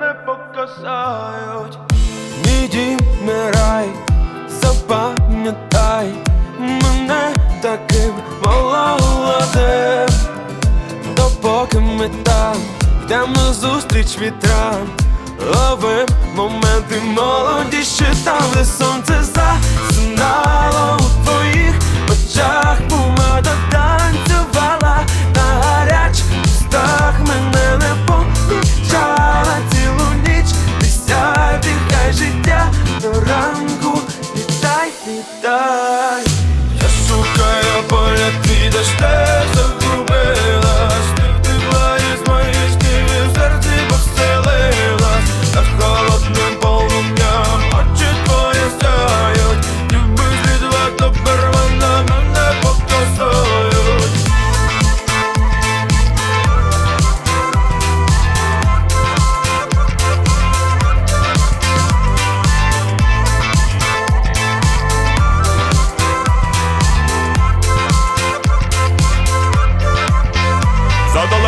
не покасають. Мій запам'ятай мене таким молодим. Допоки ми там йдемо назустріч вітрам Ловим моменти молодіші там, де сонце засинало у твоїх очах. Помада танцювала на гарячих устах Мене не помічала цілу ніч. Ти сяй, життя до ранку. Вітай, вітай Я шукаю поля, ти де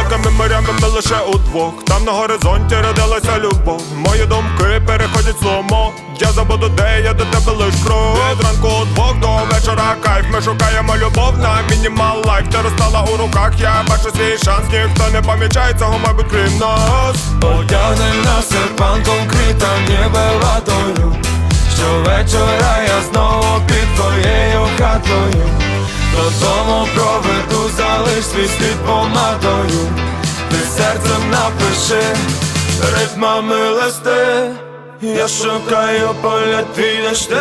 Далекими морями ми лише удвох Там на горизонті родилася любов. Мої думки переходять сломо. Я забуду, де я до тебе лиш крок Від ранку удвох до вечора кайф. Ми шукаємо любов на мінімал лайф. Ти розстала у руках, я бачу свій шанс. Ніхто не помічає цього, мабуть, крім нас. Одягни на серпан конкрита ніби ватою. Щовечора я знову під твоєю хатою Додому проведу, залиш свій слід помадою. Ти серцем напиши ритмами листи Я шукаю поля твій, ж ти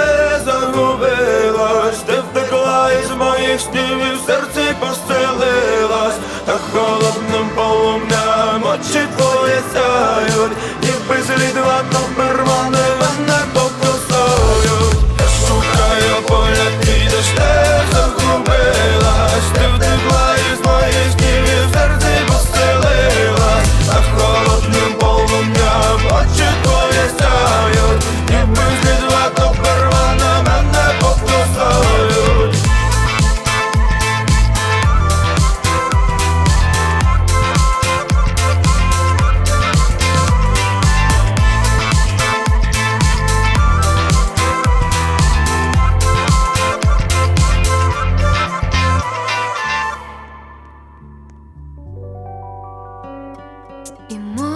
загубилась? Ти втекла із моїх снів і в серці поселилась Та холодним І море